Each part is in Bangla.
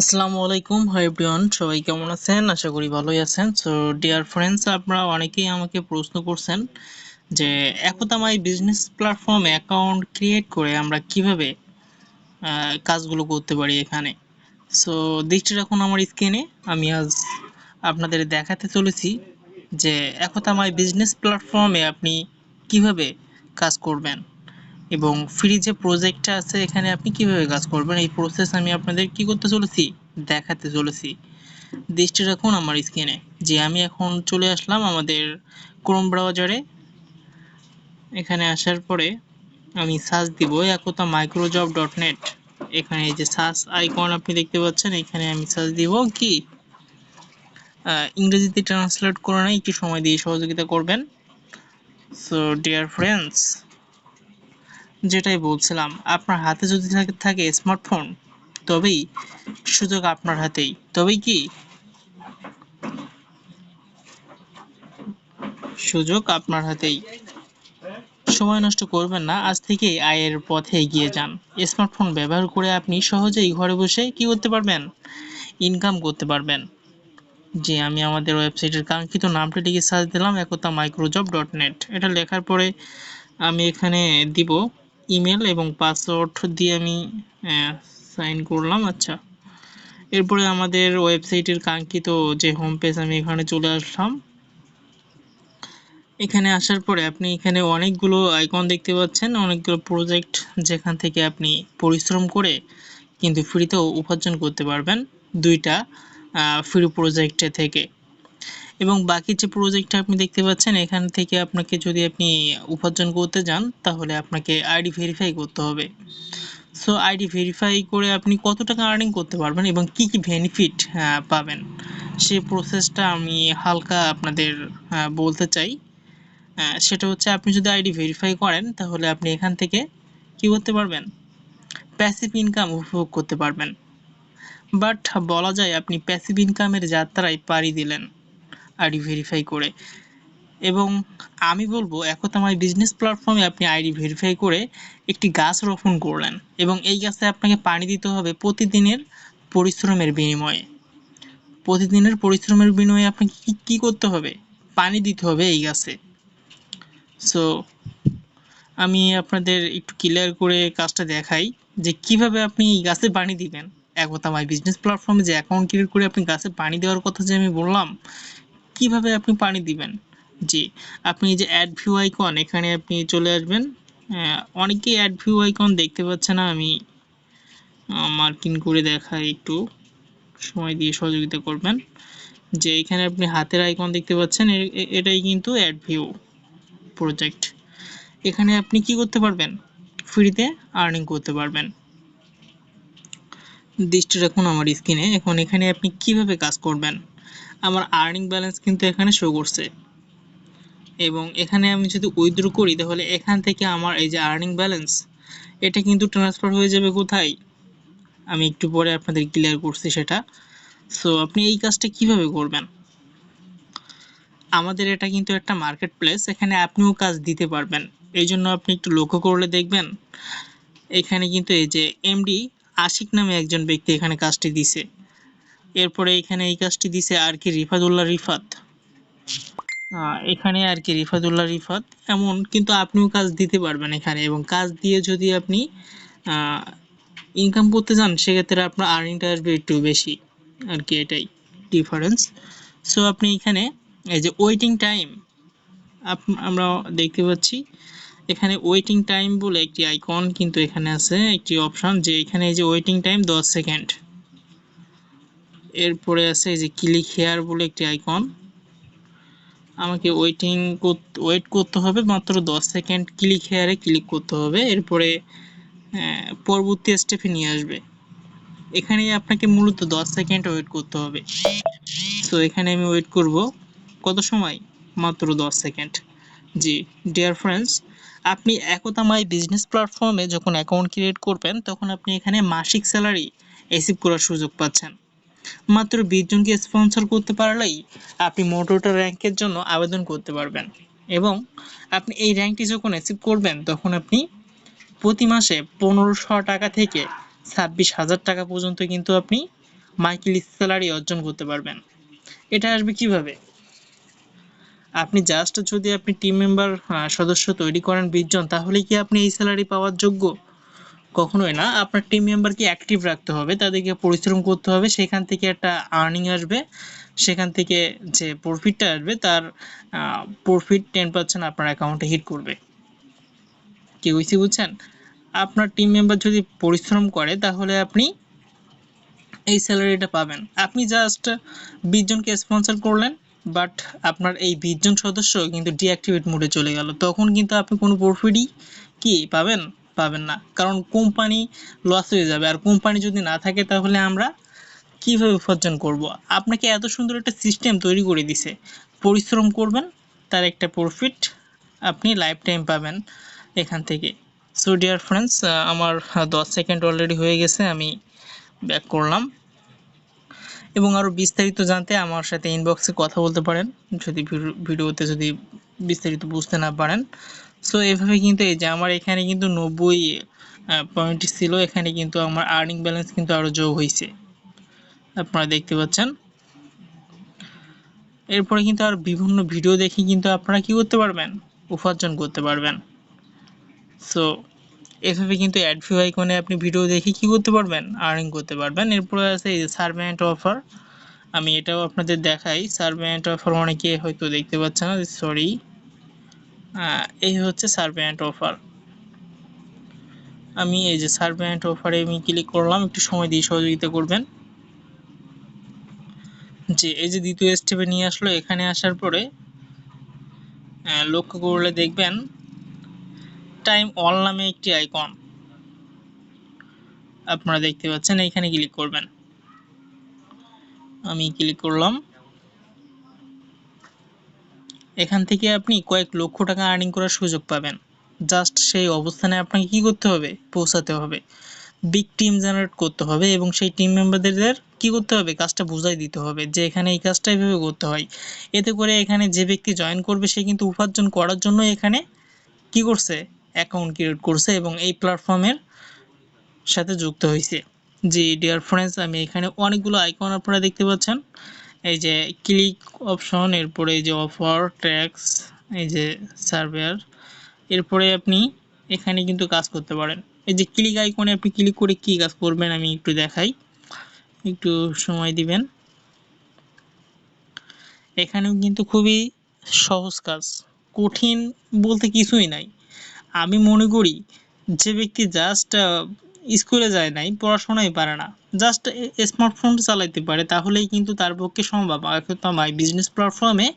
আসসালামু আলাইকুম। হাই এভরিওয়ান সবাই কেমন আছেন? আশা করি ভালোই আছেন। সো ডিয়ার ফ্রেন্ডস আপনারা অনেকেই আমাকে প্রশ্ন করছেন যে একতা মাই বিজনেস প্ল্যাটফর্মে অ্যাকাউন্ট ক্রিয়েট করে আমরা কীভাবে কাজগুলো করতে পারি এখানে? সো দৃষ্টি রাখুন আমার স্ক্রিনে। আমি আজ আপনাদের দেখাতে চলেছি যে একতা মাই বিজনেস প্ল্যাটফর্মে আপনি কীভাবে কাজ করবেন। এবং ফ্রি যে প্রজেক্টটা আছে, এখানে আপনি কীভাবে কাজ করবেন? এই প্রসেস আমি আপনাদের কি করতে চলেছি? দেখাতে চলেছি। দৃষ্টি রাখুন আমার স্ক্রিনে যে আমি এখন চলে আসলাম আমাদের ক্রোম ব্রাউজারে এখানে আসার পরে আমি সার্চ দিব একতা মাইক্রোজব ডট নেট এখানে এই যে সার্চ আইকন আপনি দেখতে পাচ্ছেন, এখানে আমি সার্চ দিব কি? ইংরেজিতে ট্রান্সলেট করে নেয় একটু সময় দিয়ে সহযোগিতা করবেন। সো ডিয়ার ফ্রেন্ডস যেটাই বলছিলাম, আপনার হাতে যদি থাকে স্মার্টফোন তবেই সুযোগ আপনার হাতেই। তবেই কি? সুযোগ আপনার হাতেই। সময় নষ্ট করবেন না, আজ থেকেই আয়ের পথে এগিয়ে যান। স্মার্টফোন ব্যবহার করে আপনি সহজেই ঘরে বসে কি করতে পারবেন? ইনকাম করতে পারবেন। যে আমি আমাদের ওয়েবসাইটের কাঙ্ক্ষিত নামটা লিখে সার্চ দিলাম, একতা মাইক্রোজব ডট নেট এটা লেখার পরে আমি এখানে দিব ইমেল এবং পাসওয়ার্ড দিয়ে আমি সাইন করলাম আচ্ছা। এরপরে আমাদের ওয়েবসাইটের কাঙ্ক্ষিত যে হোম পেজ আমি এখানে চলে আসলাম। এখানে আসার পরে আপনি এখানে অনেকগুলো আইকন দেখতে পাচ্ছেন, অনেকগুলো প্রজেক্ট যেখান থেকে আপনি পরিশ্রম করে কিন্তু ফ্রিতেও উপার্জন করতে পারবেন। দুইটা ফ্রি প্রজেক্টে থেকে। এবং বাকি যে প্রজেক্টটা আপনি দেখতে পাচ্ছেন, এখান থেকে আপনাকে যদি আপনি উপার্জন করতে যান, তাহলে আপনাকে আইডি ভেরিফাই করতে হবে। সো আইডি ভেরিফাই করে আপনি কত টাকা আর্নিং করতে পারবেন এবং কি কি বেনিফিট পাবেন? সে প্রসেসটা আমি হালকা আপনাদের বলতে চাই। সেটা হচ্ছে আপনি যদি আইডি ভেরিফাই করেন, তাহলে আপনি এখান থেকে কি করতে পারবেন? প্যাসিভ ইনকাম উপভোগ করতে পারবেন। বাট বলা যায় আপনি প্যাসিভ ইনকামের যাত্রায় পাড়ি দিলেন। আইডি ভেরিফাই করে। এবং আমি বলব একতা মাই বিজনেস প্ল্যাটফর্মে আপনি আইডি ভেরিফাই করে একটি গাছ রোপণ করলেন এবং এই গাছে আপনাকে পানি দিতে হবে প্রতিদিনের পরিশ্রমের বিনিময়ে। প্রতিদিনের পরিশ্রমের বিনিময়ে আপনাকে কি কি করতে হবে? পানি দিতে হবে এই গাছে। সো আমি আপনাদের একটু ক্লিয়ার করে কাজটা দেখাই যে কীভাবে আপনি এই গাছে পানি দিবেন। একতা মাই বিজনেস প্ল্যাটফর্মে যে অ্যাকাউন্ট ক্রিয়েট করে আপনি গাছে পানি দেওয়ার কথা যে আমি বললাম কীভাবে আপনি পানি দিবেন? জি, আপনি যে অ্যাড ভিউ আইকন এখানে আপনি চলে আসবেন। অনেকেই অ্যাড ভিউ আইকন দেখতে পাচ্ছে না। আমি মার্কিং করে দেখাই একটু। সময় দিয়ে সহযোগিতা করবেন। যে এখানে আপনি হাতের আইকন দেখতে পাচ্ছেন এটাই কিন্তু অ্যাড ভিউ প্রজেক্ট এখানে আপনি কি করতে পারবেন? ফ্রিতে আর্নিং করতে পারবেন। দৃষ্টি রাখুন আমার স্ক্রিনে। এখন এখানে আপনি কীভাবে কাজ করবেন? আমার আর্নিং ব্যালেন্স কিন্তু এখানে শো করছে। এবং এখানে আমি যদি উইথড্র করি, তাহলে এখান থেকে আমার এই যে আর্নিং ব্যালেন্স এটা কিন্তু ট্রান্সফার হয়ে যাবে কোথায়? আমি একটু পরে আপনাদের ক্লিয়ার করছি সেটা। সো আপনি এই কাজটা কীভাবে করবেন? আমাদের এটা কিন্তু একটা মার্কেট প্লেস এখানে আপনিও কাজ দিতে পারবেন। এই জন্য আপনি একটু লক্ষ্য করলে দেখবেন, এখানে কিন্তু এই যে এমডি আশিক নামে একজন ব্যক্তি এখানে কাজটি দিছে। এরপরে এখানে এই কাজটি দিছে আর কি রিফাতুল্লাহ রিফাত। এখানে আর কি রিফাতুল্লাহ রিফাত। এমন, কিন্তু আপনিও কাজ দিতে পারবেন এখানে এবং কাজ দিয়ে যদি আপনি ইনকাম করতে যান সেক্ষেত্রে আপনার আর্নিংটা আসবে একটু বেশি। আর কি এটাই ডিফারেন্স সো আপনি এখানে এই যে ওয়েটিং টাইম আমরা দেখতে পাচ্ছি, এখানে ওয়েটিং টাইম বলে একটি আইকন কিন্তু এখানে আছে, একটি অপশন যে এখানে এই যে ওয়েটিং টাইম দশ সেকেন্ড এরপরে আছে এই যে ক্লিক হেয়ার বলে একটি আইকন আমাকে ওয়েটিং ওয়েট করতে হবে, মাত্র দশ সেকেন্ড ক্লিক হেয়ারে ক্লিক করতে হবে। এরপরে পরবর্তী স্টেপে নিয়ে আসবে। এখানে আপনাকে মূলত দশ সেকেন্ড ওয়েট করতে হবে। তো এখানে আমি ওয়েট করব। কত সময়? মাত্র দশ সেকেন্ড জি ডিয়ার ফ্রেন্ডস আপনি একতা মাই বিজনেস প্ল্যাটফর্মে যখন অ্যাকাউন্ট ক্রিয়েট করবেন, তখন আপনি এখানে মাসিক স্যালারি রিসিভ করার সুযোগ পাচ্ছেন। মাত্র বিশ জনকে স্পন্সর করতে পারলেই আপনি মোটোটা র্যাঙ্কের জন্য আবেদন করতে পারবেন। এবং আপনি এই র্যাঙ্কটি যখন অ্যাচিভ করবেন, তখন আপনি প্রতি মাসে পনেরোশো টাকা থেকে ছাব্বিশ হাজার টাকা পর্যন্ত কিন্তু আপনি মাইকেলি স্যালারি অর্জন করতে পারবেন। এটা আসবে কীভাবে? আপনি জাস্ট যদি আপনি টিম মেম্বার সদস্য তৈরি করেন বিশ জন, তাহলে কি আপনি এই স্যালারি পাওয়ার যোগ্য? কখনোই না। আপনার টিম মেম্বারকে অ্যাক্টিভ রাখতে হবে, তাদেরকে পরিশ্রম করতে হবে। সেখান থেকে একটা আর্নিং আসবে। সেখান থেকে যে প্রফিটটা আসবে, তার প্রফিট টেন পার্সেন্ট আপনার অ্যাকাউন্টে হিট করবে। কি বুঝছি বুঝছেন? আপনার টিম মেম্বার যদি পরিশ্রম করে, তাহলে আপনি এই স্যালারিটা পাবেন। আপনি জাস্ট বিশ জনকে স্পন্সর করলেন বাট আপনার এই বিশ জন সদস্য কিন্তু ডিঅ্যাক্টিভেট মোডে চলে গেল। তখন কিন্তু আপনি কোনো প্রফিটই কি পাবেন? পাবেন না। কারণ কোম্পানি লস হয়ে যাবে। আর কোম্পানি যদি না থাকে, তাহলে আমরা কীভাবে উপার্জন করব? আপনাকে এত সুন্দর একটা সিস্টেম তৈরি করে দিছে। পরিশ্রম করবেন, তার একটা প্রফিট আপনি লাইফ টাইম পাবেন এখান থেকে। সো ডিয়ার ফ্রেন্ডস আমার দশ সেকেন্ড অলরেডি হয়ে গেছে, আমি ব্যাক করলাম। এবং আরও বিস্তারিত জানতে আমার সাথে ইনবক্সে কথা বলতে পারেন। যদি ভিডিও- ভিডিওতে যদি বিস্তারিত বুঝতে না পারেন সো এভাবে কিন্তু এই যে আমার এখানে কিন্তু নব্বই পয়েন্ট ছিল, এখানে কিন্তু আমার আর্নিং ব্যালেন্স কিন্তু আরও যোগ হয়েছে আপনারা দেখতে পাচ্ছেন। এরপরে কিন্তু আর বিভিন্ন ভিডিও দেখে কিন্তু আপনারা কি করতে পারবেন? উপার্জন করতে পারবেন। সো এভাবে কিন্তু অ্যাড ভিউ আইকনে আপনি ভিডিও দেখে কি করতে পারবেন? আর্নিং করতে পারবেন। এরপরে আছে এই যে সার্ভেন্ট অফার আমি এটাও আপনাদের দেখাই। সার্ভেন্ট অফার অনেকে হয়তো দেখতে পাচ্ছে না সরি এই হচ্ছে সার্ভেন্ট অফার। আমি এই যে সার্ভেন্ট অফারে আমি ক্লিক করলাম, একটু সময় দিয়ে সহযোগিতা করবেন। যে এই যে দ্বিতীয় স্টেপে নিয়ে আসলো, এখানে আসার পরে লক্ষ্য করলে দেখবেন টাইম অল নামে একটি আইকন আপনারা দেখতে পাচ্ছেন এইখানে ক্লিক করবেন। আমি ক্লিক করলাম। এখান থেকে আপনি কয়েক লক্ষ টাকা আর্নিং করার সুযোগ পাবেন। জাস্ট সেই অবস্থানে আপনাকে কি করতে হবে? পৌঁছাতে হবে। বিগ টিম জেনারেট করতে হবে এবং সেই টিম মেম্বারদের কি করতে হবে? কাজটা বুঝাই দিতে হবে যে এখানে এই কাজটা এভাবে করতে হয়। এতে করে এখানে যে ব্যক্তি জয়েন করবে, সে কিন্তু উপার্জন করার জন্য এখানে কি করছে? অ্যাকাউন্ট ক্রিয়েট করছে এবং এই প্ল্যাটফর্মের সাথে যুক্ত হয়েছে। জি ডিয়ার ফ্রেন্ডস আমি এখানে অনেকগুলো আইকন আপনারা দেখতে পাচ্ছেন। এই যে ক্লিক অপশন এরপরে এই যে অফার ট্যাক্স এই যে সার্ভেয়ার এরপরে আপনি এখানে কিন্তু কাজ করতে পারেন। এই যে ক্লিক আইকনে আপনি ক্লিক করে কি কাজ করবেন আমি একটু দেখাই। একটু সময় দিবেন। এখানেও কিন্তু খুবই সহজ কাজ। কঠিন বলতে কিছুই নাই। আমি মনে করি যে ব্যক্তি জাস্ট স্কুলে যায় নাই, পড়াশোনাই পারে না। জাস্ট স্মার্টফোন চালাইতে পারে, তাহলেই কিন্তু তার পক্ষে সম্ভব। মাই বিজনেস প্ল্যাটফর্মে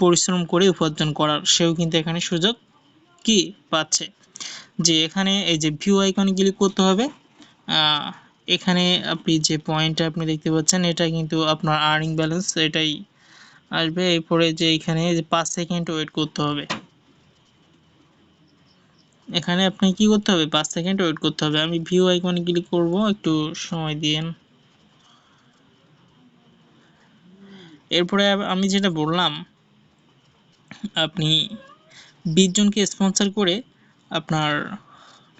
পরিশ্রম করে উপার্জন করার, সেও কিন্তু এখানে সুযোগ কি পাচ্ছে? যে এখানে এই যে ভিউ আইকনে ক্লিক করতে হবে এখানে আপনি যে পয়েন্টটা আপনি দেখতে পাচ্ছেন, এটা কিন্তু আপনার আর্নিং ব্যালেন্স এটাই আসবে। এরপরে যে এখানে যে পাঁচ সেকেন্ড ওয়েট করতে হবে। এখানে আপনি কি করতে হবে? পাঁচ সেকেন্ড ওয়েট করতে হবে। আমি ভিউ আইকনে ক্লিক করব। একটু সময় দিন এরপরে আমি যেটা বললাম, আপনি জনকে স্পন্সর করে আপনার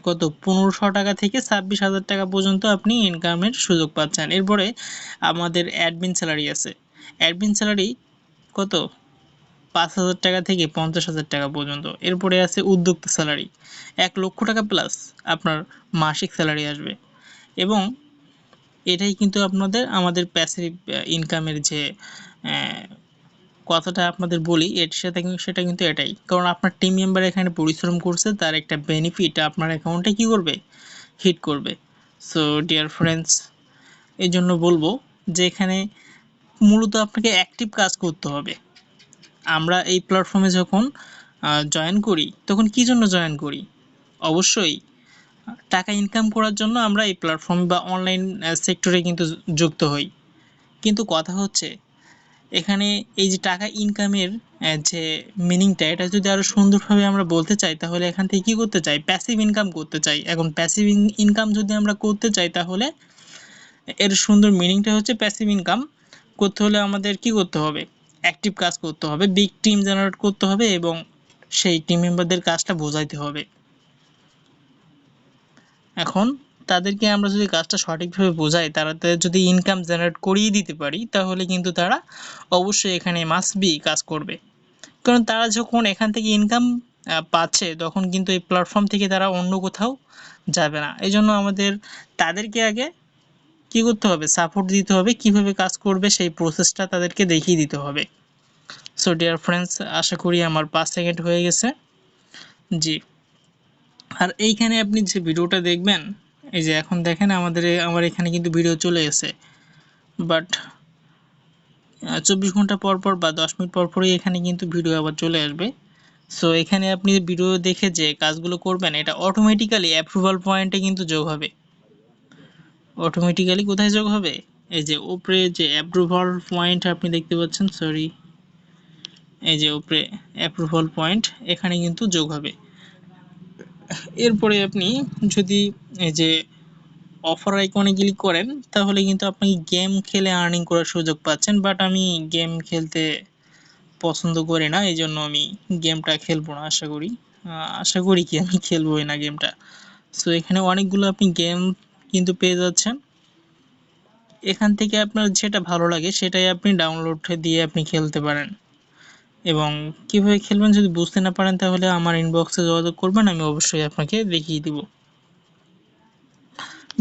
কত? পনেরোশো টাকা থেকে ছাব্বিশ হাজার টাকা পর্যন্ত আপনি ইনকামের সুযোগ পাচ্ছেন। এরপরে আমাদের অ্যাডমিন স্যালারি আছে। অ্যাডমিন স্যালারি কত? পাঁচ হাজার টাকা থেকে পঞ্চাশ হাজার টাকা পর্যন্ত। এরপরে আছে উদ্যোক্তা স্যালারি। এক লক্ষ টাকা প্লাস আপনার মাসিক স্যালারি আসবে। এবং এটাই কিন্তু আপনাদের আমাদের প্যাসিভ ইনকামের যে কথাটা আপনাদের বলি, এর সাথে সেটা কিন্তু এটাই। কারণ আপনার টিম মেম্বার এখানে পরিশ্রম করছে, তার একটা বেনিফিট আপনার অ্যাকাউন্টে কি করবে? হিট করবে। সো ডিয়ার ফ্রেন্ডস এই জন্য বলব যে এখানে মূলত আপনাকে অ্যাক্টিভ কাজ করতে হবে। আমরা এই প্ল্যাটফর্মে যখন জয়েন করি, তখন কি জন্য জয়েন করি? অবশ্যই, টাকা ইনকাম করার জন্য আমরা এই প্ল্যাটফর্ম বা অনলাইন সেক্টরে কিন্তু যুক্ত হই। কিন্তু কথা হচ্ছে, এখানে এই যে টাকা ইনকামের যে মিনিংটা এটা যদি আরও সুন্দরভাবে আমরা বলতে চাই, তাহলে এখান থেকে কি করতে চাই? প্যাসিভ ইনকাম করতে চাই। এখন প্যাসিভ ইনকাম যদি আমরা করতে চাই, তাহলে এর সুন্দর মিনিংটা হচ্ছে প্যাসিভ ইনকাম করতে হলে আমাদের কি করতে হবে? অ্যাক্টিভ কাজ করতে হবে বিগ টিম জেনারেট করতে হবে এবং সেই টিম মেম্বারদের কাজটা বোঝাইতে হবে। এখন তাদেরকে আমরা যদি কাজটা সঠিকভাবে বোঝাই, তারা যদি ইনকাম জেনারেট করিয়ে দিতে পারি, তাহলে কিন্তু তারা অবশ্যই এখানে মাস্ট বি কাজ করবে। কারণ তারা যখন এখান থেকে ইনকাম পাচ্ছে, তখন কিন্তু এই প্ল্যাটফর্ম থেকে তারা অন্য কোথাও যাবে না। এই জন্য আমাদের তাদেরকে আগে কি করতে হবে? সাপোর্ট দিতে হবে, কীভাবে কাজ করবে সেই প্রসেসটা তাদেরকে দেখিয়ে দিতে হবে। সো ডিয়ার ফ্রেন্ডস আশা করি আমার পাঁচ সেকেন্ড হয়ে গেছে। জি। আর এইখানে আপনি যে ভিডিওটা দেখবেন, এই যে এখন দেখেন আমাদের আমার এখানে কিন্তু ভিডিও চলে গেছে। বাট চব্বিশ ঘণ্টা পর পর বা দশ মিনিট পর পরই এখানে কিন্তু ভিডিও আবার চলে আসবে। সো এখানে আপনি ভিডিও দেখে যে কাজগুলো করবেন, এটা অটোমেটিক্যালি অ্যাপ্রুভাল পয়েন্টে কিন্তু যোগ হবে। অটোমেটিক্যালি কোথায় যোগ হবে? এই যে উপরে যে অ্যাপ্রুভাল পয়েন্ট আপনি দেখতে পাচ্ছেন সরি এই যে উপরে অ্যাপ্রুভাল পয়েন্ট এখানে কিন্তু যোগ হবে। এরপরে আপনি যদি এই যে অফার আইকনে ক্লিক করেন, তাহলে কিন্তু আপনি গেম খেলে আর্নিং করার সুযোগ পাচ্ছেন বাট আমি গেম খেলতে পছন্দ করি না এই জন্য আমি গেমটা খেলব না, আশা করি। আশা করি কি আমি খেলবোই না গেমটা সো এখানে অনেকগুলো আপনি গেম কিন্তু পেয়ে যাচ্ছেন। এখান থেকে আপনার যেটা ভালো লাগে সেটাই আপনি ডাউনলোড দিয়ে আপনি খেলতে পারেন। এবং কীভাবে খেলবেন যদি বুঝতে না পারেন তাহলে আমার ইনবক্সে যোগাযোগ করবেন, আমি অবশ্যই আপনাকে দেখিয়ে দিব।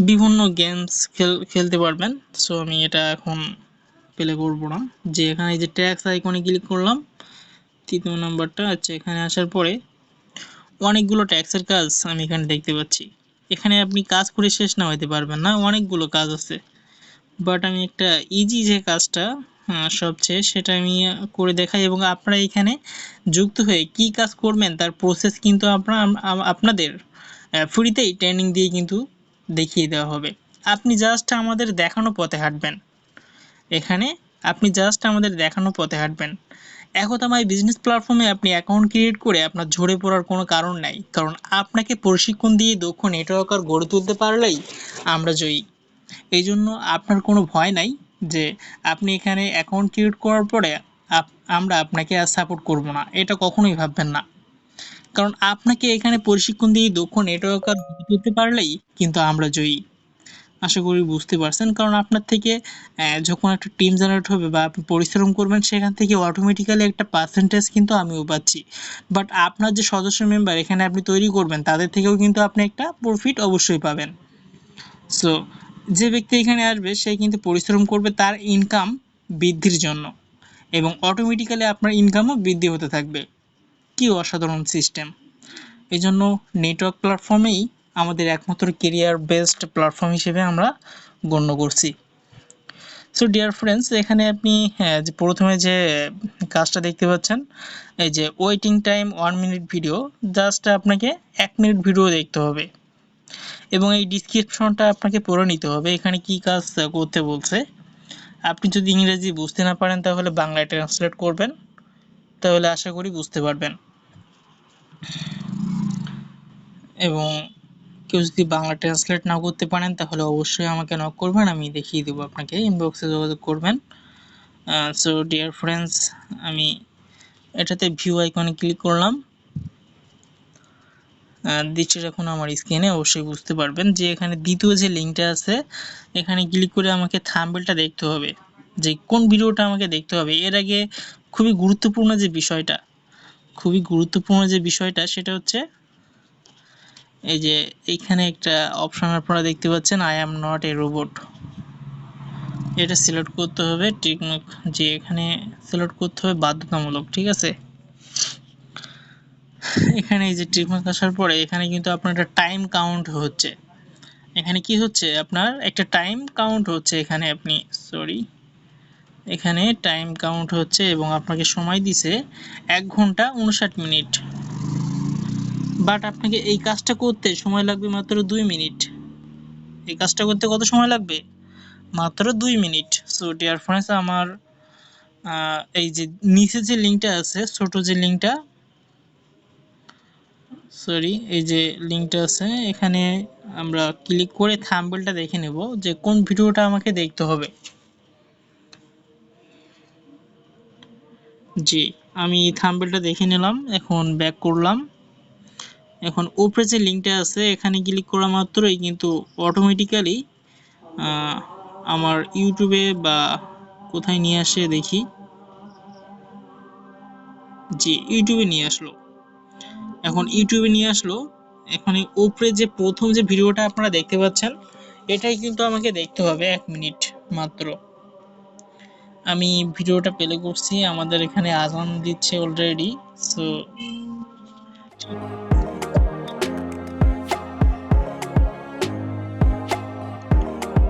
বিভিন্ন গেমস খেল, খেলতে পারবেন। সো আমি এটা এখন প্লে করব না। যে এখানে যে ট্যাক্স আইকনে ক্লিক করলাম, তৃতীয় নাম্বারটা আচ্ছা এখানে আসার পরে অনেকগুলো ট্যাক্সের কাজ আমি এখানে দেখতে পাচ্ছি। এখানে আপনি কাজ করে শেষ না হইতে পারবেন না, অনেকগুলো কাজ আছে। বাট আমি একটা ইজি যে কাজটা সবচেয়ে, সেটা আমি করে দেখাই এবং আপনারা এখানে যুক্ত হয়ে কি কাজ করবেন, তার প্রসেস কিন্তু আপনার আপনাদের ফ্রিতেই ট্রেনিং দিয়ে কিন্তু দেখিয়ে দেওয়া হবে। আপনি জাস্ট আমাদের দেখানো পথে হাঁটবেন। এখানে আপনি জাস্ট আমাদের দেখানো পথে হাঁটবেন। একতামাই বিজনেস প্ল্যাটফর্মে আপনি অ্যাকাউন্ট ক্রিয়েট করে আপনার ঝরে পড়ার কোনো কারণ নাই। কারণ আপনাকে প্রশিক্ষণ দিয়ে দক্ষ নেটওয়ার্কার গড়ে তুলতে পারলেই আমরা জয়ী। এই জন্য আপনার কোনো ভয় নাই যে আপনি এখানে অ্যাকাউন্ট ক্রিয়েট করার পরে আমরা আপনাকে আর সাপোর্ট করব না। এটা কখনোই ভাববেন না। কারণ আপনাকে এখানে প্রশিক্ষণ দিয়ে দক্ষ নেটওয়ার্কার গড়ে তুলতে পারলেই কিন্তু আমরা জয়ী। আশা করি বুঝতে পারছেন। কারণ আপনার থেকে যখন একটা টিম জেনারেট হবে বা আপনি পরিশ্রম করবেন, সেখান থেকে অটোমেটিক্যালি একটা পার্সেন্টেজ কিন্তু আমিও পাচ্ছি। বাট আপনার যে সদস্য মেম্বার এখানে আপনি তৈরি করবেন, তাদের থেকেও কিন্তু আপনি একটা প্রফিট অবশ্যই পাবেন। সো যে ব্যক্তি এখানে আসবে, সে কিন্তু পরিশ্রম করবে তার ইনকাম বৃদ্ধির জন্য। এবং অটোমেটিক্যালি আপনার ইনকামও বৃদ্ধি হতে থাকবে। কি অসাধারণ সিস্টেম এই জন্য নেটওয়ার্ক প্ল্যাটফর্মেই আমাদের একমাত্র কেরিয়ার বেসড প্ল্যাটফর্ম হিসেবে আমরা গণ্য করছি। সো ডিয়ার ফ্রেন্ডস এখানে আপনি হ্যাঁ, যে প্রথমে যে কাজটা দেখতে পাচ্ছেন এই যে waiting time one minute video just আপনাকে এক মিনিট ভিডিও দেখতে হবে। এবং এই ডিসক্রিপশনটা আপনাকে পড়ে নিতে হবে। এখানে কি কাজ করতে বলছে? আপনি যদি ইংরেজি বুঝতে না পারেন তাহলে বাংলায় ট্রান্সলেট করবেন। তাহলে আশা করি বুঝতে পারবেন। এবং কেউ যদি বাংলা ট্রান্সলেট না করতে পারেন, তাহলে অবশ্যই আমাকে নক করবেন, আমি দেখিয়ে দেবো আপনাকে ইনবক্সে যোগাযোগ করবেন। সো ডিয়ার ফ্রেন্ডস আমি এটাতে ভিউ আইকনে ক্লিক করলাম। দিচ্ছে যখন আমার স্ক্রিনে অবশ্যই বুঝতে পারবেন যে এখানে দ্বিতীয় যে লিঙ্কটা আছে, এখানে ক্লিক করে আমাকে থাম্বনেলটা দেখতে হবে। যে কোন ভিডিওটা আমাকে দেখতে হবে, এর আগে খুবই গুরুত্বপূর্ণ যে বিষয়টা, খুবই গুরুত্বপূর্ণ যে বিষয়টা, সেটা হচ্ছে এই যে এইখানে একটা অপশন আপনারা দেখতে পাচ্ছেন I am not a robot এটা সিলেক্ট করতে হবে ঠিক যে এখানে সিলেক্ট করতে হবে, বাধ্যতামূলক, ঠিক আছে? এখানে এই যে টিকমার্ক আসার পরে এখানে কিন্তু আপনার একটা টাইম কাউন্ট হচ্ছে। এখানে কি হচ্ছে? আপনার একটা টাইম কাউন্ট হচ্ছে এখানে আপনি সরি এখানে টাইম কাউন্ট হচ্ছে এবং আপনাকে সময় দিছে এক ঘণ্টা উনষাট মিনিট। বাট আপনাকে এই কাজটা করতে সময় লাগবে মাত্র দুই মিনিট। এই কাজটা করতে কত সময় লাগবে? মাত্র দুই মিনিট। সো ডিয়ার ফ্রেন্ডস আমার এই যে নিচে যে লিঙ্কটা আছে, ছোট যে লিঙ্কটা সরি এই যে লিঙ্কটা আছে, এখানে আমরা ক্লিক করে থাম্বনেলটা দেখে নেব যে কোন ভিডিওটা আমাকে দেখতে হবে। জি, আমি থাম্বনেলটা দেখে নিলাম, এখন ব্যাক করলাম। এখন উপরে যে লিঙ্কটা আছে, এখানে ক্লিক করা মাত্রই কিন্তু অটোমেটিক্যালি আমার ইউটিউবে বা কোথায় নিয়ে আসে দেখি। জি, ইউটিউবে নিয়ে আসলো। এখন ইউটিউবে নিয়ে আসলো। এখন এই উপরে যে প্রথম যে ভিডিওটা আপনারা দেখতে পাচ্ছেন, এটাই কিন্তু আমাকে দেখতে হবে এক মিনিট মাত্র। আমি ভিডিওটা প্লে করছি, আমাদের এখানে আজান দিচ্ছে অলরেডি সো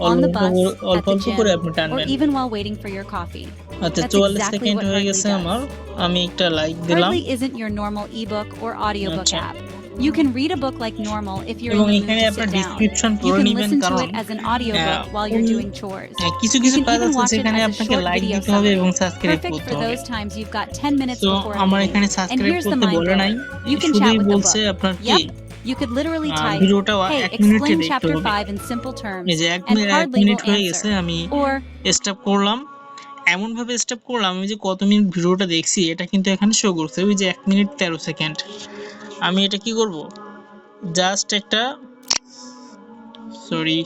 অল্প the অল্প bus, করে- অল্প at the অল্প করে gym, আপনি or টানবেন even while waiting for your coffee. আচ্ছা That's চুয়াল্লিশ exactly সেকেন্ড what হয়ে Hardly গেছে does. আমার আমি একটা লাইক দিলাম Hardly isn't your normal ebook or audiobook আচ্ছা। app. You can read a book like normal if you're in এবং the mood এখানে to আপনার sit down. ডিসক্রিপশন You পড়ে can নেবেন listen to কারণ it as an audiobook ah, while you're কোন- doing chores. আহ, কিছু কিছু can কাজ even আছে watch it যেখানে as a আপনাকে short লাইক video দিতে হবে summary. এবং সাবস্ক্রাইব Perfect করতে for হবে those times you've got 10 minutes তো before a আমার meeting. এখানে And সাবস্ক্রাইব here's the করতে mind বলে নাই blower. You can chat শুধুই with the বলছে book. আপনার কি Yep. You could literally ah, type, ভিডিওটা hey, এক মিনিটে explain দেখতে chapter হবে 5 in simple terms, এই যে এক and মিনিট এক Hardly মিনিট will হয়ে গেছে answer. আমি Or স্টপ করলাম এমন ভাবে স্টপ করলাম আমি যে কত মিনিট ভিডিওটা দেখছি এটা কিন্তু এখানে শো করছে ওই যে এক মিনিট তেরো সেকেন্ড আমি এটা কি করব জাস্ট একটা সরি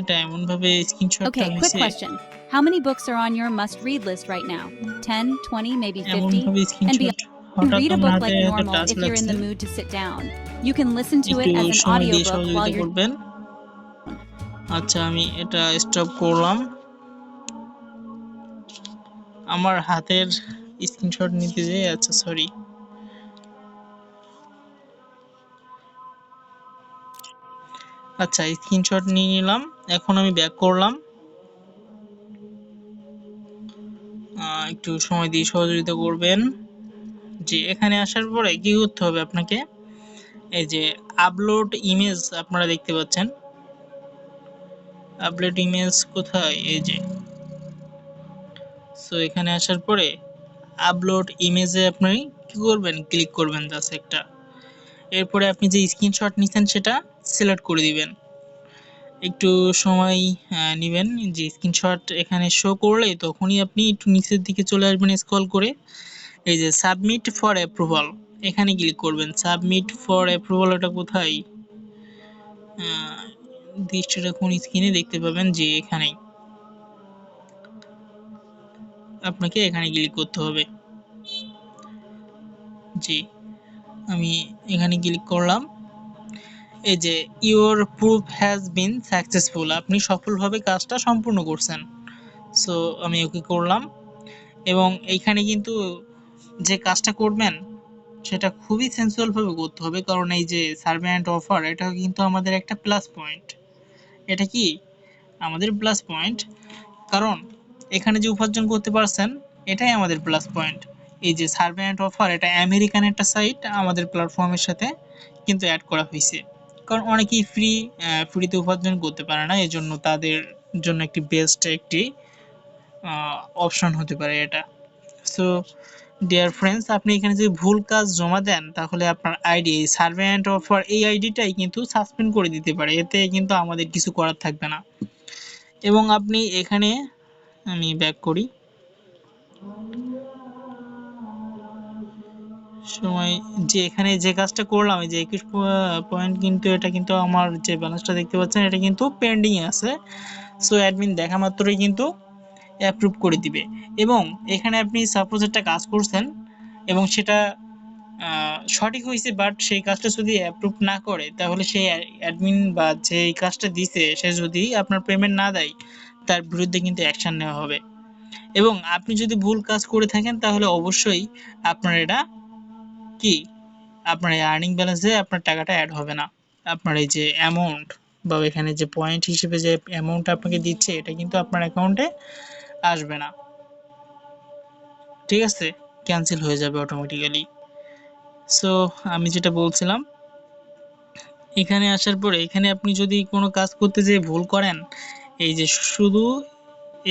এটা এমন ভাবে স্ক্রিনশটটা Okay, quick নিছে question. How many books are on your must read list right now? 10, 20, maybe এমন 50? ভাবে স্ক্রিনশট beyond. হঠাৎ Read a book like normal if you're in the mood to sit down. You can listen to it as an audiobook while you're আচ্ছা আমি এটা স্টপ করলাম। আমার হাতের স্ক্রিনশট নিতে যে আচ্ছা সরি আচ্ছা স্ক্রিনশট নিয়ে নিলাম। এখন আমি ব্যাক করলাম। একটু সময় দিয়ে সহযোগিতা করবেন। জি, এখানে আসার পরে কি করতে হবে আপনাকে? এই যে আপলোড ইমেজ আপনারা দেখতে পাচ্ছেন। আপলোড ইমেজ কোথায়? এই যে। সো এখানে আসার পরে আপলোড ইমেজে আপনি কি করবেন? ক্লিক করবেন জাস্ট একটা। এরপরে আপনি যে স্ক্রিনশট নিছেন সেটা সিলেক্ট করে দিবেন। একটু সময় নেবেন। যে স্ক্রিনশট এখানে শো করলে তখনই আপনি একটু নিচের দিকে চলে আসবেন স্ক্রল করে। এই যে সাবমিট ফর অ্যাপ্রুভাল এখানে ক্লিক করবেন। সাবমিট ফর অ্যাপ্রুভাল এটা কোথায়? দৃশ্যটা কোন স্ক্রিনে দেখতে পাবেন যে এখানেই আপনাকে এখানে ক্লিক করতে হবে। জি, আমি এখানে ক্লিক করলাম। এই যে your proof has been successful আপনি সফলভাবে কাজটা সম্পূর্ণ করছেন। সো আমি ওকে করলাম। এবং এইখানে কিন্তু যে কাজটা করবেন, সেটা খুবই সেন্সুয়ালভাবে করতে হবে। কারণ এই যে সার্ভে অ্যান্ড অফার এটা কিন্তু আমাদের একটা প্লাস পয়েন্ট এটা কি? আমাদের প্লাস পয়েন্ট কারণ এখানে যে উপার্জন করতে পারছেন, এটাই আমাদের প্লাস পয়েন্ট এই যে সার্ভে অ্যান্ড অফার এটা আমেরিকান একটা সাইট আমাদের প্ল্যাটফর্মের সাথে কিন্তু অ্যাড করা হয়েছে। কারণ অনেকেই ফ্রি ফ্রিতে উপার্জন করতে পারে না, এজন্য তাদের জন্য একটি বেস্ট একটি অপশন হতে পারে এটা। সো ডিয়ার ফ্রেন্ডস আপনি এখানে যদি ভুল কাজ জমা দেন, তাহলে আপনার আইডি সার্ভে অ্যান্ড অফার এই আইডিটাই কিন্তু সাসপেন্ড করে দিতে পারে। এতে কিন্তু আমাদের কিছু করার থাকবে না। এবং আপনি এখানে, আমি ব্যাক করি। সময়, যে এখানে যে কাজটা করলাম, এই যে একুশ পয়েন্ট কিন্তু এটা কিন্তু আমার যে ব্যালেন্সটা দেখতে পাচ্ছেন, এটা কিন্তু পেন্ডিং আছে। সো অ্যাডমিন দেখা মাত্রই কিন্তু অ্যাপ্রুভ করে দিবে। এবং এখানে আপনি সাপোজ একটা কাজ করছেন এবং সেটা সঠিক হয়েছে বাট সেই কাজটা যদি অ্যাপ্রুভ না করে, তাহলে সেই অ্যাডমিন বা যে কাজটা দিছে, সে যদি আপনার পেমেন্ট না দেয়, তার বিরুদ্ধে কিন্তু অ্যাকশন নেওয়া হবে। এবং আপনি যদি ভুল কাজ করে থাকেন, তাহলে অবশ্যই আপনার এটা কি? আপনার এই আর্নিং ব্যালেন্সে আপনার টাকাটা অ্যাড হবে না। আপনার এই যে অ্যামাউন্ট বা এখানে যে পয়েন্ট হিসেবে যে অ্যামাউন্ট আপনাকে দিচ্ছে, এটা কিন্তু আপনার অ্যাকাউন্টে আসবে না। ঠিক আছে? ক্যান্সেল হয়ে যাবে অটোমেটিক্যালি সো আমি যেটা বলছিলাম, এখানে আসার পরে, এখানে আপনি যদি কোনো কাজ করতে যেয়ে ভুল করেন, এই যে শুধু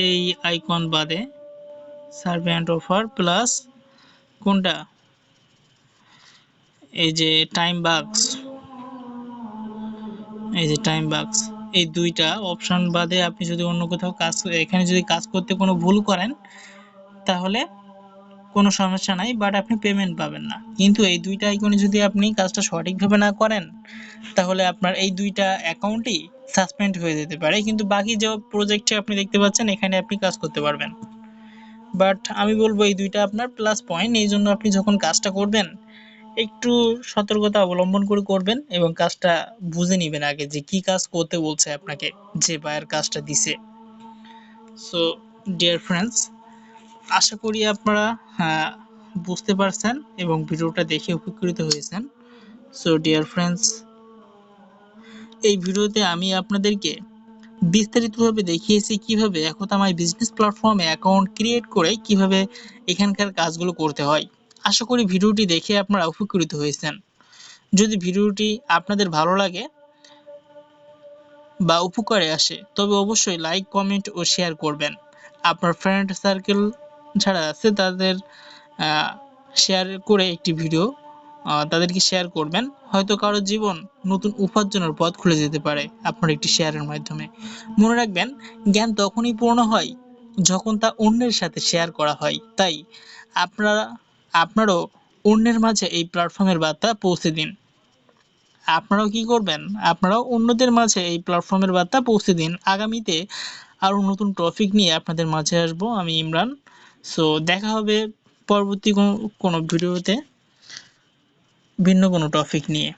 এই আইকন বাদে সার্ভে অ্যান্ড অফার প্লাস কোনটা? এই যে টাইম বাক্স এই যে টাইম বাক্স এই দুইটা অপশন বাদে আপনি যদি অন্য কোথাও কাজ এখানে যদি কাজ করতে কোনো ভুল করেন, তাহলে কোনো সমস্যা নাই বাট আপনি পেমেন্ট পাবেন না। কিন্তু এই দুইটা আইকনে যদি আপনি কাজটা সঠিকভাবে না করেন, তাহলে আপনার এই দুইটা অ্যাকাউন্টই সাসপেন্ড হয়ে যেতে পারে। কিন্তু বাকি যে প্রজেক্টে আপনি দেখতে পাচ্ছেন, এখানে আপনি কাজ করতে পারবেন। বাট আমি বলব এই দুইটা আপনার প্লাস পয়েন্ট এই জন্য আপনি যখন কাজটা করবেন একটু সতর্কতা অবলম্বন করে করবেন এবং কাজটা বুঝে নেবেন আগে যে কি কাজ করতে বলছে আপনাকে, যে বায়ার কাজটা দিছে। সো ডিয়ার ফ্রেন্ডস আশা করি আপনারা বুঝতে পারছেন এবং ভিডিওটা দেখে উপকৃত হয়েছেন। সো ডিয়ার ফ্রেন্ডস এই ভিডিওতে আমি আপনাদেরকে বিস্তারিতভাবে দেখিয়েছি কীভাবে একতা মাই বিজনেস প্ল্যাটফর্মে অ্যাকাউন্ট ক্রিয়েট করে কীভাবে এখানকার কাজগুলো করতে হয়। আশা করি ভিডিওটি দেখে আপনারা উপকৃত হয়েছেন। যদি ভিডিওটি আপনাদের ভালো লাগে বা উপকারে আসে, তবে অবশ্যই লাইক কমেন্ট ও শেয়ার করবেন। আপনার ফ্রেন্ড সার্কেল যারা আছে, তাদের শেয়ার করে একটি ভিডিও তাদেরকে শেয়ার করবেন। হয়তো কারও জীবন নতুন উপার্জনের পথ খুলে যেতে পারে আপনার একটি শেয়ারের মাধ্যমে। মনে রাখবেন, জ্ঞান তখনই পূর্ণ হয় যখন তা অন্যের সাথে শেয়ার করা হয়। তাই আপনারা আপনারও অন্যের মাঝে এই প্ল্যাটফর্মের বার্তা পৌঁছে দিন। আপনারাও কি করবেন? আপনারাও অন্যদের মাঝে এই প্ল্যাটফর্মের বার্তা পৌঁছে দিন। আগামীতে আরও নতুন টপিক নিয়ে আপনাদের মাঝে আসব আমি ইমরান। সো দেখা হবে পরবর্তী কোনো ভিডিওতে ভিন্ন কোনো টপিক নিয়ে।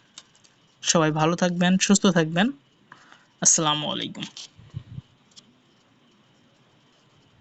সবাই ভালো থাকবেন, সুস্থ থাকবেন। আসসালামু আলাইকুম।